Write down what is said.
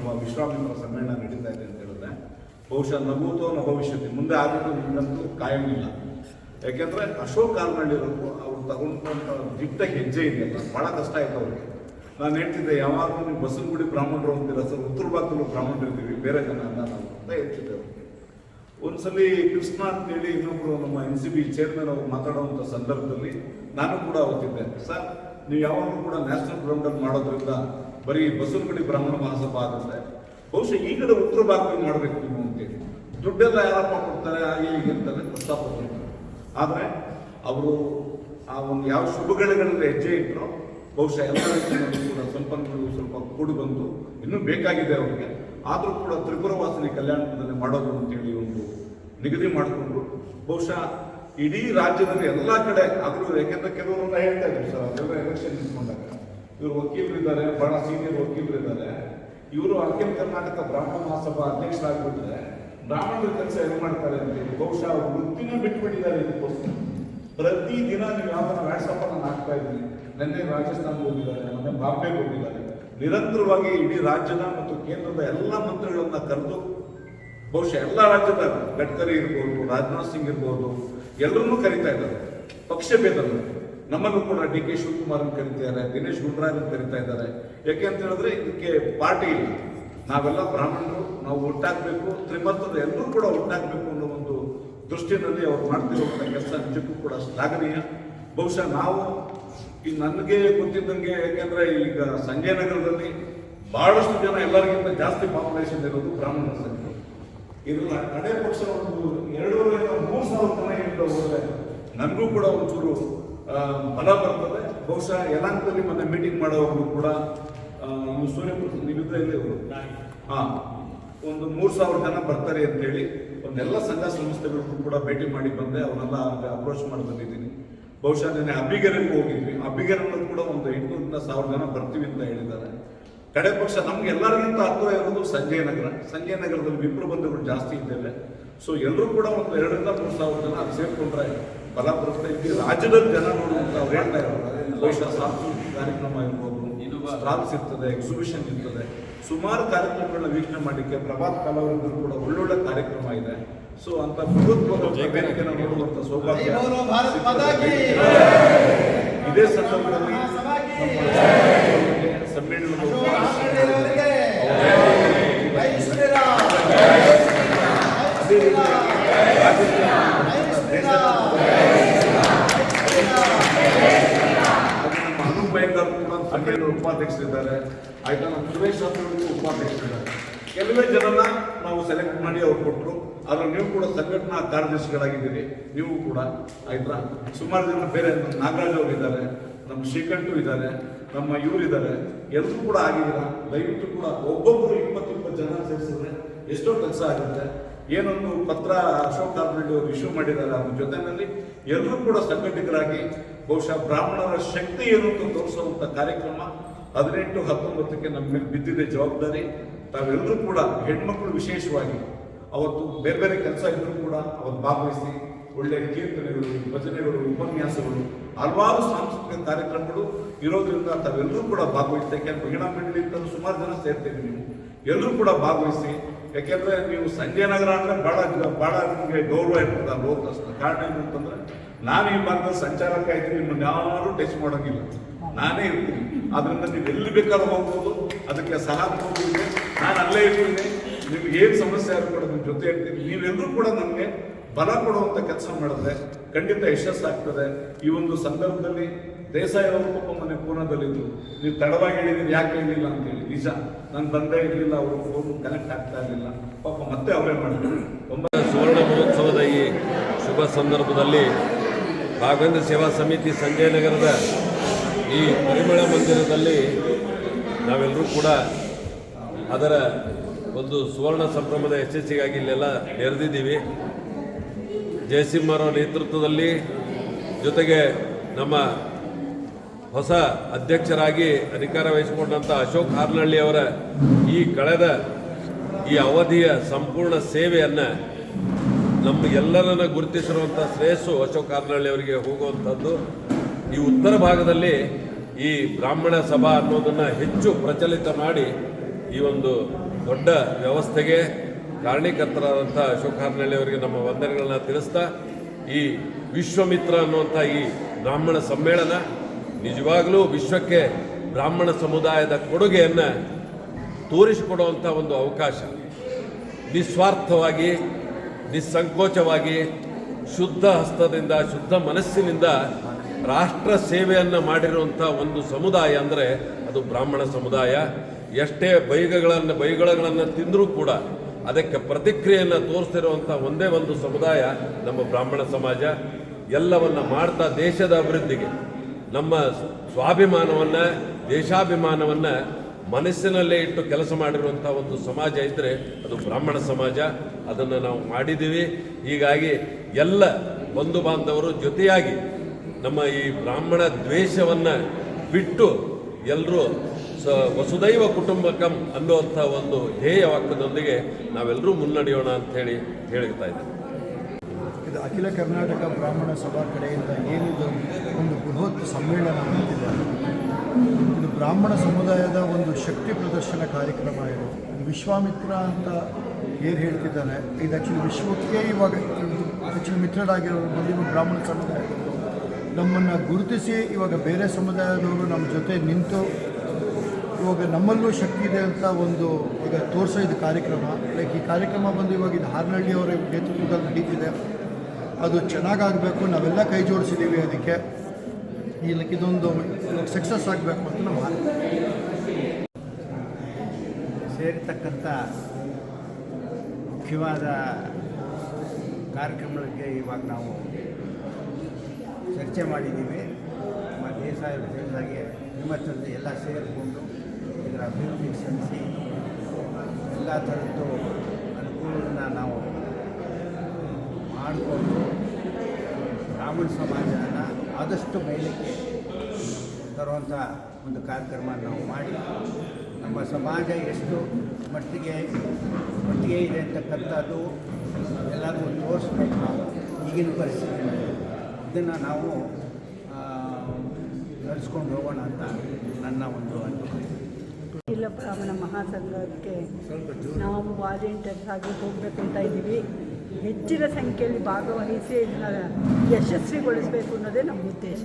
ಸಭಾ ವಿಶ್ವಾಮಿತ್ರ ಸಮ್ಮೇಳನ ನಡೀತಾ ಇದೆ ಅಂತ ಹೇಳಿದ್ರೆ, ಬಹುಶಃ ನಭೂತೋ ನ ಭವಿಷ್ಯತಿ ಮುಂದೆ ಆಗೋದು ಇಲ್ಲ ಯಾಕೆಂದ್ರೆ ಅಶೋಕ್ ಕಾಲ್ನಳ್ಳಿರೋರು ಅವ್ರು ತಗೊಂಡಂತ ದಿಟ್ಟ ಹೆಜ್ಜೆ ಇದೆಯಲ್ಲ, ಬಹಳ ಕಷ್ಟ ಆಯ್ತು ಅವ್ರಿಗೆ. ನಾನು ಹೇಳ್ತಿದ್ದೆ, ಯಾವಾಗಲೂ ನೀವು ಬಸವನಗುಡಿ ಬ್ರಾಹ್ಮಣರು ಅಂತೀರ, ಸರ್, ಉತ್ತರ ಭಾಗದಲ್ಲೂ ಬ್ರಾಹ್ಮಣರು ಇರ್ತೀವಿ, ಬೇರೆ ಜನ ಅಲ್ಲ ನಾವು ಅಂತ ಹೇಳ್ತಿದ್ದೆ ಅವ್ರಿಗೆ. ಒಂದ್ಸಲಿ ಕೃಷ್ಣ ಅಂತೇಳಿ ಇನ್ನೊಬ್ರು ನಮ್ಮ ಎನ್ ಸಿ ಬಿ ಚೇರ್ಮನ್ ಅವರು ಮಾತಾಡುವಂಥ ಸಂದರ್ಭದಲ್ಲಿ ನಾನು ಕೂಡ ಹೋಗ್ತಿದ್ದೆ. ಸರ್, ನೀವು ಯಾವಾಗಲೂ ಕೂಡ ನ್ಯಾಷನಲ್ ಗ್ರೌಂಡಲ್ಲಿ ಮಾಡೋದ್ರಿಂದ ಬರೀ ಬಸವನಗುಡಿ ಬ್ರಾಹ್ಮಣ ಮಹಾಸಭಾ ಆಗುತ್ತೆ ಬಹುಶಃ ಈ ಕಡೆ ಉತ್ತರ ಭಾಗದಲ್ಲಿ ಮಾಡಬೇಕು ನೀವು ಅಂತೇಳಿ ದುಡ್ಡೆಲ್ಲ ಯಾರಪ್ಪ ಕೊಡ್ತಾರೆ ಹಾಗೆ ಹೀಗೆ ಅಂತಾರೆ, ಪ್ರಸ್ತಾಪ ಆದರೆ ಅವರು ಆ ಒಂದು ಯಾವ ಶುಭಗಳಿಗಳಲ್ಲಿ ಹೆಜ್ಜೆ ಇಟ್ಟರು ಬಹುಶಃ ಎಲ್ಲ ಕೂಡ ಸಂಪನ್ಮೂಲಗಳು ಸ್ವಲ್ಪ ಕೂಡಿ ಬಂದು ಇನ್ನೂ ಬೇಕಾಗಿದೆ ಅವರಿಗೆ. ಆದರೂ ಕೂಡ ತ್ರಿಪುರ ವಾಸನೆ ಕಲ್ಯಾಣದಲ್ಲಿ ಮಾಡೋದು ಅಂತೇಳಿ ಒಂದು ನಿಗದಿ ಮಾಡಿಕೊಂಡ್ರು ಬಹುಶಃ ಇಡೀ ರಾಜ್ಯದಲ್ಲಿ ಎಲ್ಲ ಕಡೆ ಆಗಲೂ, ಯಾಕೆಂದ್ರೆ ಕೆಲವರೆಲ್ಲ ಹೇಳ್ತಾ ಇದ್ರು ಸರ್ ಅದೆಲ್ಲ ಎಲೆಕ್ಷನ್ ನಿಂತ್ಕೊಂಡಾಗ. ಇವರು ವಕೀಲರು ಇದ್ದಾರೆ, ಬಹಳ ಸೀನಿಯರ್ ವಕೀಲರು ಇದ್ದಾರೆ. ಇವರು ಅಖಿಲ ಕರ್ನಾಟಕ ಬ್ರಾಹ್ಮಣ ಮಹಾಸಭಾ ಅಧ್ಯಕ್ಷರಾಗ್ಬಿಟ್ರೆ ಬ್ರಾಹ್ಮಣರ ಕೆಲಸ ಏನು ಮಾಡ್ತಾರೆ ಅಂದ್ರೆ ಬಹುಶಃ ವೃತ್ತಿನ ಬಿಟ್ಬಿಟ್ಟಿದ್ದಾರೆ ಇದಕ್ಕೋಸ್ಕರ. ಪ್ರತಿ ದಿನ ನೀವು ಯಾವ ವ್ಯಾಟ್ಸಪ್ ನಾನು ಹಾಕ್ತಾ ಇದ್ದೀನಿ ನಿನ್ನೆ ರಾಜಸ್ಥಾನ್ಗೆ ಹೋಗಿದ್ದಾರೆ ಮೊನ್ನೆ ಬಾಂಬೆಗೆ ಹೋಗಿದ್ದಾರೆ. ನಿರಂತರವಾಗಿ ಇಡೀ ರಾಜ್ಯದ ಮತ್ತು ಕೇಂದ್ರದ ಎಲ್ಲ ಮಂತ್ರಿಗಳನ್ನ ಕರೆದು, ಬಹುಶಃ ಎಲ್ಲ ರಾಜ್ಯದ ಗಡ್ಕರಿ ಇರ್ಬೋದು, ರಾಜನಾಥ್ ಸಿಂಗ್ ಇರ್ಬೋದು, ಎಲ್ಲರನ್ನೂ ಕರೀತಾ ಇದ್ದಾರೆ. ಪಕ್ಷ ಭೇದಲ್ಲ ನಮ್ಮನ್ನು ಕೂಡ ಡಿ ಕೆ ಶಿವಕುಮಾರ್ ಕರೀತಿದ್ದಾರೆ, ದಿನೇಶ್ ಗುಂಡ್ರಾಯ್ ಕರಿತಾ ಇದ್ದಾರೆ. ಯಾಕೆ ಅಂತ ಹೇಳಿದ್ರೆ ಇದಕ್ಕೆ ಪಾರ್ಟಿ ಇಲ್ಲ. ನಾವೆಲ್ಲ ಬ್ರಾಹ್ಮಣರು, ನಾವು ಒಟ್ಟಾಗಬೇಕು, ತ್ರಿಮತದ ಎಲ್ಲರೂ ಕೂಡ ಒಟ್ಟಾಗಬೇಕು ಅನ್ನೋ ಒಂದು ದೃಷ್ಟಿಯಲ್ಲಿ ಅವ್ರು ಮಾಡ್ತಿರುವಂಥ ಕೆಲಸ ನಿಜಕ್ಕೂ ಕೂಡ ಶ್ಲಾಘನೀಯ. ಬಹುಶಃ ನಾವು ಈ ನನಗೆ ಗೊತ್ತಿದ್ದಂಗೆ ಯಾಕೆಂದ್ರೆ ಈಗ ಸಂಜಯ ನಗರದಲ್ಲಿ ಬಹಳಷ್ಟು ಜನ ಎಲ್ಲರಿಗಿಂತ ಜಾಸ್ತಿ ಪಾಪ್ಯುಲೇಷನ್ ಇರೋದು ಬ್ರಾಹ್ಮಣರ ಸಂಖ್ಯೆ. ಇದು ಕಡೆ ಪಕ್ಷ ಒಂದು ಎರಡೂವರೆ ಮೂರು ಸಾವಿರ ಜನ ಹೋದ್ರೆ ನನಗೂ ಕೂಡ ಒಂಚೂರು ಬಲ ಬರ್ತದೆ. ಬಹುಶಃ ಯಲಾಂಕದಲ್ಲಿ ಮತ್ತೆ ಮೀಟಿಂಗ್ ಮಾಡುವವರು ಕೂಡ ಸೂರ್ಯಪುರ ನಿಮಿತ್ತ ಇಲ್ಲಿ ಹಾ. ಒಂದು ಮೂರು ಸಾವಿರ ಜನ ಬರ್ತಾರೆ ಅಂತೇಳಿ ಒಂದೆಲ್ಲ ಸಂಘ ಸಂಸ್ಥೆಗಳಿಗೂ ಕೂಡ ಭೇಟಿ ಮಾಡಿ ಬಂದೆ. ಅವನ್ನೆಲ್ಲ ಅಪ್ರೋಚ್ ಮಾಡಿ ಬಂದಿದ್ದೀನಿ. ಬಹುಶಃ ನಿನ್ನೆ ಅಬ್ಬಿಗೆರೆಗೂ ಹೋಗಿದ್ವಿ. ಅಬ್ಬಿಗೆರೆಲ್ಲೂ ಕೂಡ ಒಂದು ಎಂಟುನೂರಿಂದ ಸಾವಿರ ಜನ ಬರ್ತೀವಿ ಅಂತ ಹೇಳಿದ್ದಾರೆ. ಕಡೆ ಪಕ್ಷ ನಮ್ಗೆ ಎಲ್ಲರಿಗಿಂತ ಹತ್ತಿರ ಇರೋದು ಸಂಜಯ ನಗರ. ಸಂಜಯ ನಗರದಲ್ಲಿ ವಿಪ್ರ ಬಂಧುಗಳು ಜಾಸ್ತಿ ಇದ್ದೇವೆ. ಸೊ ಎಲ್ಲರೂ ಕೂಡ ಒಂದು ಎರಡರಿಂದ ಮೂರು ಸಾವಿರ ಜನ ಅದು ಸೇರ್ಕೊಂಡ್ರೆ ಬಲ ಬರುತ್ತೆ ಇಲ್ಲಿ ರಾಜ್ಯದಲ್ಲಿ ಜನ ಹೇಳ್ತಾ ಇರೋದು ಬಹುಶಃ ಸಾಂಸ್ಕೃತಿಕ ಕಾರ್ಯಕ್ರಮ ಇರ್ಬೋದು. ಸ್ಟಾಲ್ಸ್ ಇರ್ತದೆ ಎಕ್ಸಿಬಿಷನ್ ಇರ್ತದೆ. ಸುಮಾರು ಕಾರ್ಯಕ್ರಮಗಳನ್ನ ವೀಕ್ಷಣೆ ಮಾಡಲಿಕ್ಕೆ ಪ್ರಭಾತ್ ಕಲಾವಿದರು ಕೂಡ ಒಳ್ಳೊಳ್ಳೆ ಕಾರ್ಯಕ್ರಮ ಇದೆ. ಸೊ ಅಂತ ನೋಡುವಂತ ಸೌಭಾಗ್ಯ. ಇದೇ ಸಂದರ್ಭದಲ್ಲಿ ನಮ್ಮ ಸಮ್ಮೇಳನದ ಅವರಿಗೆ ಜೈ ಶ್ರೀರಾಮ್ ಅದೇ ರೀತಿಯಾಗಿ ರಾಜ್ಯದ ದೇಶದ ಹಾಗೆ ನಮ್ಮ ಅನೂಪ್ ಭಯಂಕರ್ ಸಮ್ಮೇಳನ ಉಪಾಧ್ಯಕ್ಷರಿದ್ದಾರೆ. ಆಯ್ತಾ, ನಮ್ಮ ಸುರೇಶ್ ಉಪಾಧ್ಯಕ್ಷರಿದ್ದಾರೆ. ಕೆಲವೇ ಜನನ ನಾವು ಸೆಲೆಕ್ಟ್ ಮಾಡಿ ಅವ್ರು ಕೊಟ್ಟರು ಆದ್ರೆ ನೀವು ಕೂಡ ಸಂಘಟನಾ ಕಾರ್ಯದರ್ಶಿಗಳಾಗಿದ್ದೀರಿ. ನೀವು ಕೂಡ, ಆಯ್ತಾ? ಸುಮಾರು ಜನ ಬೇರೆ ನಾಗರಾಜ್ ಅವರು ಇದ್ದಾರೆ, ನಮ್ಮ ಶ್ರೀಕಂಠು ಇದ್ದಾರೆ, ನಮ್ಮ ಇವರು ಇದ್ದಾರೆ. ಎಲ್ಲರೂ ಕೂಡ ಆಗಿದ್ದೀರಾ? ದಯವಿಟ್ಟು ಕೂಡ ಒಬ್ಬೊಬ್ಬರು ಇಪ್ಪತ್ತು ಇಪ್ಪತ್ತು ಜನ ಸೇರಿಸಿದ್ರೆ ಎಷ್ಟೋ ಕೆಲಸ ಆಗುತ್ತೆ. ಏನೊಂದು ಪತ್ರ ಅಶೋಕ್ ಕಾರ್ಪೊರೇಟ್ ಅವರು ಇಶ್ಯೂ ಮಾಡಿದ್ದಾರೆ ಅದ್ರ ಜೊತೆಯಲ್ಲಿ ಎಲ್ಲರೂ ಕೂಡ ಸಂಘಟಿತರಾಗಿ ಬಹುಶಃ ಬ್ರಾಹ್ಮಣರ ಶಕ್ತಿ ಏನು ಅಂತ ತೋರಿಸುವಂತ ಕಾರ್ಯಕ್ರಮ ಹದಿನೆಂಟು ಹತ್ತೊಂಬತ್ತಕ್ಕೆ ನಮ್ಮ ಮೇಲೆ ಬಿದ್ದಿದೆ ಜವಾಬ್ದಾರಿ. ತಾವೆಲ್ಲರೂ ಕೂಡ ಹೆಣ್ಮಕ್ಳು ವಿಶೇಷವಾಗಿ ಅವತ್ತು ಬೇರೆ ಬೇರೆ ಕೆಲಸ ಇದ್ರೂ ಕೂಡ ಅವತ್ತು ಭಾಗವಹಿಸಿ ಒಳ್ಳೆ ಕೀರ್ತನೆಗಳು, ಭಜನೆಗಳು, ಉಪನ್ಯಾಸಗಳು, ಹಲವಾರು ಸಾಂಸ್ಕೃತಿಕ ಕಾರ್ಯಕ್ರಮಗಳು ಇರೋದ್ರಿಂದ ತಾವೆಲ್ಲರೂ ಕೂಡ ಭಾಗವಹಿಸ್ತೇವೆ ಯಾಕೆಂದ್ರೆ ಮಹಿಳಾ ಮಂಡಳಿ ಅಂತ ಸುಮಾರು ಜನ ಸೇರ್ತೇವೆ ನೀವು. ಎಲ್ಲರೂ ಕೂಡ ಭಾಗವಹಿಸಿ, ಯಾಕೆಂದ್ರೆ ನೀವು ಸಂಜಯ ನಗರ ಅಂದ್ರೆ ಬಹಳ ಬಹಳ ನಿಮಗೆ ಗೌರವ ಇರ್ತದೆ ತಕ್ಷಣ ಕಾರಣ ಏನು ಅಂತಂದರೆ, ನಾನು ಈ ಮಾರ್ಗದ ಸಂಚಾರಕ್ಕೆ ಇದ್ದೀನಿ, ನಿಮ್ಮನ್ನು ಯಾರು ಟಚ್ ಮಾಡೋಂಗಿಲ್ಲ. ನಾನೇ ಇರ್ತೀನಿ. ಅದರಿಂದ ನೀವು ಎಲ್ಲಿ ಬೇಕಾದ್ರೂ ಹೋಗ್ಬೋದು, ಅದಕ್ಕೆ ಸಲಹೆ ನಾನು ಅಲ್ಲೇ ಇರ್ತೀನಿ. ನಿಮ್ಗೆ ಏನು ಸಮಸ್ಯೆ ಆದ್ರೂ ನಿಮ್ಮ ಜೊತೆ ಇರ್ತೀನಿ. ನೀವೆಲ್ಲರೂ ಕೂಡ ನನಗೆ ಬಲ ಕೊಡುವಂತ ಕೆಲಸ ಮಾಡಿದ್ರೆ ಖಂಡಿತ ಯಶಸ್ಸಾಗ್ತದೆ ಈ ಒಂದು ಸಂದರ್ಭದಲ್ಲಿ ದೇಸಾಯ ಅವರು ಪಾಪ ಮನೆ ಪೂರ್ಣದಲ್ಲಿದ್ದು, ನೀವು ತಡವಾಗಿ ಹೇಳಿದ್ರೆ ಯಾಕೆ ಹೇಳಿಲ್ಲ ಅಂತೇಳಿ ನಿಜ. ನಾನು ಬಂದೇ ಇರಲಿಲ್ಲ, ಅವರು ಫೋನ್ ಕನೆಕ್ಟ್ ಆಗ್ತಾ ಇರಲಿಲ್ಲ. ಪಾಪ ಮತ್ತೆ ಅವರೇ ಮಾಡಿದ್ರು. ಒಂಬತ್ತು ಸುವರ್ಣ ಮಹೋತ್ಸವದ ಈ ಶುಭ ಸಂದರ್ಭದಲ್ಲಿ ಭಾಗವಂದ ಸೇವಾ ಸಮಿತಿ ಸಂಜಯ ನಗರದ ಈ ಪರಿಮಳ ಮಂದಿರದಲ್ಲಿ ನಾವೆಲ್ಲರೂ ಕೂಡ ಅದರ ಒಂದು ಸುವರ್ಣ ಸಂಭ್ರಮದ ಯಶಸ್ಸಿಗಾಗಿ ಇಲ್ಲೆಲ್ಲ ನೆರೆದಿದ್ದೀವಿ. ಜಯಸಿಂಹರ ನೇತೃತ್ವದಲ್ಲಿ ಜೊತೆಗೆ ನಮ್ಮ ಹೊಸ ಅಧ್ಯಕ್ಷರಾಗಿ ಅಧಿಕಾರ ವಹಿಸಿಕೊಂಡಂಥ ಅಶೋಕ್ ಹಾರ್ನಹಳ್ಳಿಯವರ ಈ ಕಳೆದ ಈ ಅವಧಿಯ ಸಂಪೂರ್ಣ ಸೇವೆಯನ್ನು ನಮ್ಮ ಎಲ್ಲರನ್ನು ಗುರುತಿಸಿರುವಂಥ ಶ್ರೇಯಸ್ಸು ಅಶೋಕ್ ಅವರಿಗೆ ಹೋಗುವಂಥದ್ದು ಈ ಉತ್ತರ ಭಾಗದಲ್ಲಿ ಈ ಬ್ರಾಹ್ಮಣ ಸಭಾ ಅನ್ನೋದನ್ನು ಹೆಚ್ಚು ಪ್ರಚಲಿತ ಮಾಡಿ ಈ ಒಂದು ದೊಡ್ಡ ವ್ಯವಸ್ಥೆಗೆ ಕಾರಣೀಕರ್ತರಾದಂಥ ಅಶೋಕ್ ಹಾರ್ನಳ್ಳಿ ಅವರಿಗೆ ನಮ್ಮ ವಂದನೆಗಳನ್ನ ತಿಳಿಸ್ತಾ, ಈ ವಿಶ್ವಮಿತ್ರ ಅನ್ನುವಂಥ ಈ ಬ್ರಾಹ್ಮಣ ಸಮ್ಮೇಳನ ನಿಜವಾಗಲೂ ವಿಶ್ವಕ್ಕೆ ಬ್ರಾಹ್ಮಣ ಸಮುದಾಯದ ಕೊಡುಗೆಯನ್ನು ತೋರಿಸಿಕೊಡುವಂಥ ಒಂದು ಅವಕಾಶ. ನಿಸ್ವಾರ್ಥವಾಗಿ, ನಿಸ್ಸಂಕೋಚವಾಗಿ, ಶುದ್ಧ ಹಸ್ತದಿಂದ, ಶುದ್ಧ ಮನಸ್ಸಿನಿಂದ ರಾಷ್ಟ್ರ ಸೇವೆಯನ್ನು ಮಾಡಿರುವಂಥ ಒಂದು ಸಮುದಾಯ ಅಂದರೆ ಅದು ಬ್ರಾಹ್ಮಣ ಸಮುದಾಯ. ಎಷ್ಟೇ ಬೈಗಗಳನ್ನು, ಬೈಗಳಗಳನ್ನು ತಿಂದರೂ ಕೂಡ ಅದಕ್ಕೆ ಪ್ರತಿಕ್ರಿಯೆಯನ್ನು ತೋರಿಸ್ತಿರುವಂಥ ಒಂದೇ ಒಂದು ಸಮುದಾಯ ನಮ್ಮ ಬ್ರಾಹ್ಮಣ ಸಮಾಜ. ಎಲ್ಲವನ್ನು ಮಾಡ್ತಾ ದೇಶದ ಅಭಿವೃದ್ಧಿಗೆ ನಮ್ಮ ಸ್ವಾಭಿಮಾನವನ್ನು, ದೇಶಾಭಿಮಾನವನ್ನು ಮನಸ್ಸಿನಲ್ಲೇ ಇಟ್ಟು ಕೆಲಸ ಮಾಡಿರುವಂಥ ಒಂದು ಸಮಾಜ ಇದ್ದರೆ ಅದು ಬ್ರಾಹ್ಮಣ ಸಮಾಜ. ಅದನ್ನು ನಾವು ಮಾಡಿದ್ದೀವಿ. ಹೀಗಾಗಿ ಎಲ್ಲ ಬಂಧು ಬಾಂಧವರು ಜೊತೆಯಾಗಿ ನಮ್ಮ ಈ ಬ್ರಾಹ್ಮಣ ದ್ವೇಷವನ್ನು ಬಿಟ್ಟು ಎಲ್ಲರೂ ಸ ವಸುದೈವ ಕುಟುಂಬಕಂ ಅನ್ನುವಂಥ ಒಂದು ಧ್ಯೇಯ ವಾಕ್ಯದೊಂದಿಗೆ ನಾವೆಲ್ಲರೂ ಮುನ್ನಡೆಯೋಣ ಅಂತ ಹೇಳಿ ಹೇಳ್ತಾ ಇದ್ದೇನೆ ಇದು ಅಖಿಲ ಕರ್ನಾಟಕ ಬ್ರಾಹ್ಮಣ ಸಭಾ ಕಡೆಯಿಂದ ಏನಿದು ಒಂದು ಬೃಹತ್ ಸಮ್ಮೇಳನ ಆಗುತ್ತಿದೆ ಇದು ಬ್ರಾಹ್ಮಣ ಸಮುದಾಯದ ಒಂದು ಶಕ್ತಿ ಪ್ರದರ್ಶನ ಕಾರ್ಯಕ್ರಮ ಇದು. ವಿಶ್ವಾಮಿತ್ರ ಅಂತ ಏನು ಹೇಳ್ತಿದ್ದಾನೆ ಇದು ಆ್ಯಕ್ಚುಲಿ ವಿಶ್ವಕ್ಕೆ ಇವಾಗ ಆ್ಯಕ್ಚುಲಿ ಮಿತ್ರರಾಗಿರೋ ಬಂದಿರೋ ಬ್ರಾಹ್ಮಣ ಸಮುದಾಯ. ನಮ್ಮನ್ನು ಗುರುತಿಸಿ ಇವಾಗ ಬೇರೆ ಸಮುದಾಯದವರು ನಮ್ಮ ಜೊತೆ ನಿಂತು ಇವಾಗ ನಮ್ಮಲ್ಲೂ ಶಕ್ತಿ ಇದೆ ಅಂತ ಒಂದು ಈಗ ತೋರಿಸೋ ಇದು ಕಾರ್ಯಕ್ರಮ. ಲೈಕ್ ಈ ಕಾರ್ಯಕ್ರಮ ಬಂದು ಇವಾಗ ಇದು ಹಾರನಹಳ್ಳಿ ಅವರ ನೇತೃತ್ವದಲ್ಲಿ ನಡೀತಿದೆ. ಅದು ಚೆನ್ನಾಗಾಗಬೇಕು, ನಾವೆಲ್ಲ ಕೈ ಜೋಡಿಸಿದ್ದೀವಿ ಅದಕ್ಕೆ. ಇಲ್ಲಿ ಇದೊಂದು ಸಕ್ಸಸ್ ಆಗಬೇಕು ಅಂತ ನಮ್ಮ ಸೇರಿರ್ತಕ್ಕಂಥ ಮುಖ್ಯವಾದ ಕಾರ್ಯಕ್ರಮಗಳಿಗೆ ಇವಾಗ ನಾವು ಚರ್ಚೆ ಮಾಡಿದ್ದೀವಿ. ನಮ್ಮ ದೇಶ ಹೇಳಿದಾಗೆ ನಿಮ್ಮತ್ತಂದು ಎಲ್ಲ ಸೇರಿಕೊಂಡು ಇದರ ಅಭಿವೃದ್ಧಿ ಶ್ರಮಿಸಿ ಎಲ್ಲ ಥರದ್ದು ಅನುಕೂಲವನ್ನು ನಾವು ಮಾಡಿಕೊಂಡು ಬ್ರಾಹ್ಮಣ ಸಮಾಜನ ಆದಷ್ಟು ಮೇಲಕ್ಕೆ ತರುವಂಥ ಒಂದು ಕಾರ್ಯಕ್ರಮ ನಾವು ಮಾಡಿ ನಮ್ಮ ಸಮಾಜ ಎಷ್ಟು ಮಟ್ಟಿಗೆ ಮಟ್ಟಿಗೆ ಇದೆ ಅಂತಕ್ಕಂಥದ್ದು ಎಲ್ಲರಿಗೂ ತೋರಿಸ್ಬೇಕು ಈಗಿನ ಪರಿಸ್ಥಿತಿಯಲ್ಲಿ. ಇದನ್ನು ನಾವು ನಡೆಸ್ಕೊಂಡು ಹೋಗೋಣ ಅಂತ ನನ್ನ ಒಂದು ಅನಿಸಿಕೆ ಇಲ್ಲ ಬ್ರಾಹ್ಮಣ ಮಹಾಸಂಘಕ್ಕೆ ನಾವು ವಾಲಂಟಿಯರ್ಸ್ ಆಗಿ ಹೋಗಬೇಕು ಅಂತ ಇದ್ದೀವಿ. ಹೆಚ್ಚಿನ ಸಂಖ್ಯೆಯಲ್ಲಿ ಭಾಗವಹಿಸಿ ಇದನ್ನ ಯಶಸ್ವಿಗೊಳಿಸಬೇಕು ಅನ್ನೋದೇ ನಮ್ಮ ಉದ್ದೇಶ.